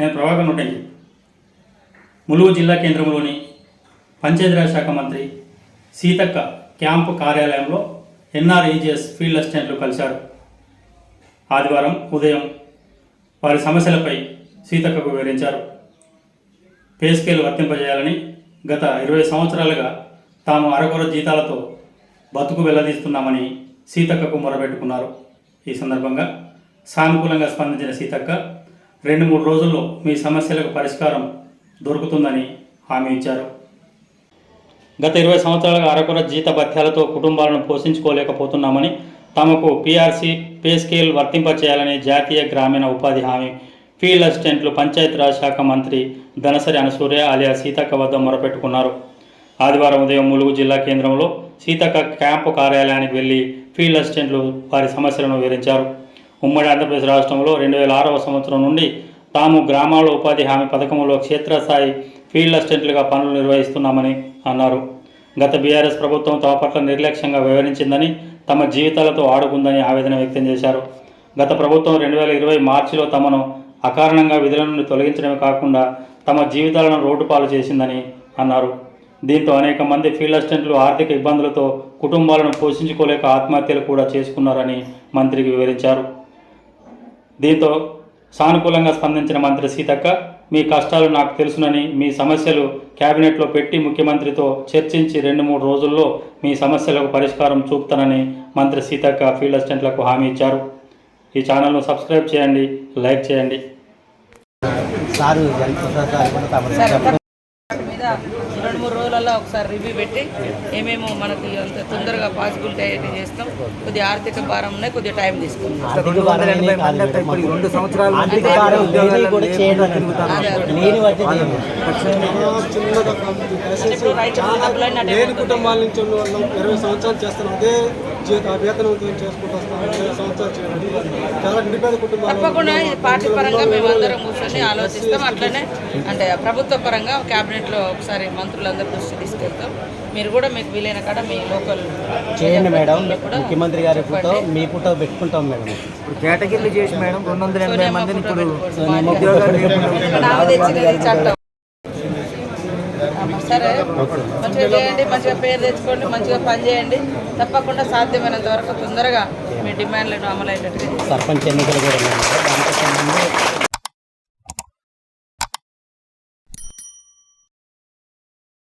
నేను ప్రభాకర్ నూటంగి ములుగు జిల్లా కేంద్రంలోని పంచాయతీరాజ్ శాఖ మంత్రి సీతక్క క్యాంపు కార్యాలయంలో ఎన్ఆర్ఈజిఎస్ ఫీల్డ్ అసిస్టెంట్లు కలిశారు. ఆదివారం ఉదయం వారి సమస్యలపై సీతక్కకు వివరించారు. పే స్కేల్ వర్తింపజేయాలని గత ఇరవై సంవత్సరాలుగా తాము అరకొర జీతాలతో బతుకు వెల్లదీస్తున్నామని సీతక్కకు మొరబెట్టుకున్నారు ఈ సందర్భంగా సానుకూలంగా స్పందించిన సీతక్క రెండు మూడు రోజుల్లో మీ సమస్యలకు పరిష్కారం దొరుకుతుందని హామీ ఇచ్చారు. గత ఇరవై సంవత్సరాలుగా అరకొర జీత భత్యాలతో కుటుంబాలను పోషించుకోలేకపోతున్నామని తమకు పీఆర్సీ పే స్కేల్ వర్తింపచేయాలని జాతీయ గ్రామీణ ఉపాధి హామీ ఫీల్డ్ అసిస్టెంట్లు పంచాయతీరాజ్ శాఖ మంత్రి ధనసరి అనసూర్య అలియా సీతక్క వద్ద మొరపెట్టుకున్నారు. ఆదివారం ఉదయం ములుగు జిల్లా కేంద్రంలో సీతక్క క్యాంపు కార్యాలయానికి వెళ్ళి ఫీల్డ్ అసిస్టెంట్లు వారి సమస్యలను వివరించారు. ఉమ్మడి ఆంధ్రప్రదేశ్ రాష్ట్రంలో రెండు వేల ఆరవ సంవత్సరం నుండి తాము గ్రామాల ఉపాధి హామీ పథకంలో క్షేత్రస్థాయి ఫీల్డ్ అసిస్టెంట్లుగా పనులు నిర్వహిస్తున్నామని అన్నారు. గత బీఆర్ఎస్ ప్రభుత్వం తమ పట్ల నిర్లక్ష్యంగా వ్యవహరించిందని తమ జీవితాలతో ఆడుకుందని ఆవేదన వ్యక్తం చేశారు. గత ప్రభుత్వం రెండు వేల ఇరవై మార్చిలో తమను అకారణంగా విధుల నుండి తొలగించడమే కాకుండా తమ జీవితాలను రోడ్డు పాలు చేసిందని అన్నారు. దీంతో అనేక మంది ఫీల్డ్ అసిస్టెంట్లు ఆర్థిక ఇబ్బందులతో కుటుంబాలను పోషించుకోలేక ఆత్మహత్యలు కూడా చేసుకున్నారని మంత్రికి వివరించారు. దీంతో సానుకూలంగా స్పందించిన మంత్రి సీతక్క మీ కష్టాలు నాకు తెలుసునని మీ సమస్యలు కేబినెట్లో పెట్టి ముఖ్యమంత్రితో చర్చించి రెండు మూడు రోజుల్లో మీ సమస్యలకు పరిష్కారం చూపుతానని మంత్రి సీతక్క ఫీల్డ్ అసిస్టెంట్లకు హామీ ఇచ్చారు ఈ ఛానల్ను సబ్స్క్రైబ్ చేయండి లైక్ చేయండి రెండు మూడు రోజులలో ఒకసారి రివ్యూ పెట్టి ఏమేమో మనకి అంత తొందరగా పాసిబిలిటీ అయ్యేది చేస్తాం. కొద్దిగా ఆర్థిక భారం ఉన్నాయి కొద్దిగా టైం పోతుంది. కుటుంబాల నుంచి ఇరవై సంవత్సరాలు చేస్తున్నాం. అదే జీత వేతనంతో చేసుకుంటూ వస్తాం ఇరవై సంవత్సరాలు చేయడం చాలా నిరుపేద కుటుంబాలు తప్పకుండా ఇది పార్టీ పరంగా మేము అందరం కూర్చొని ఆలోచిస్తాం. అట్లనే అంటే ప్రభుత్వ పరంగా క్యాబినెట్లో ఒకసారి మంత్రులందరూ దృష్టి తీసుకెళ్తాం. మీరు కూడా మీకు వీలైన కాడ మీ లోకల్ చేయండి మేడం. కూడా ముఖ్యమంత్రి గారి ఫోటో మీ ఫోటో పెట్టుకుంటాం మేడం. ఇప్పుడు కేటగిరీలు చేసి మేడం రెండు వందల ఎనభై మందిని ఇప్పుడు చట్టం. సరే. మంచిగా చేయండి మంచిగా పేరు తెచ్చుకోండి మంచిగా పని చేయండి. తప్పకుండా సాధ్యమైనంత వరకు తొందరగా మీ డిమాండ్లను అమలు చేయండి. సర్పంచ్ ఎన్నికలు కూడా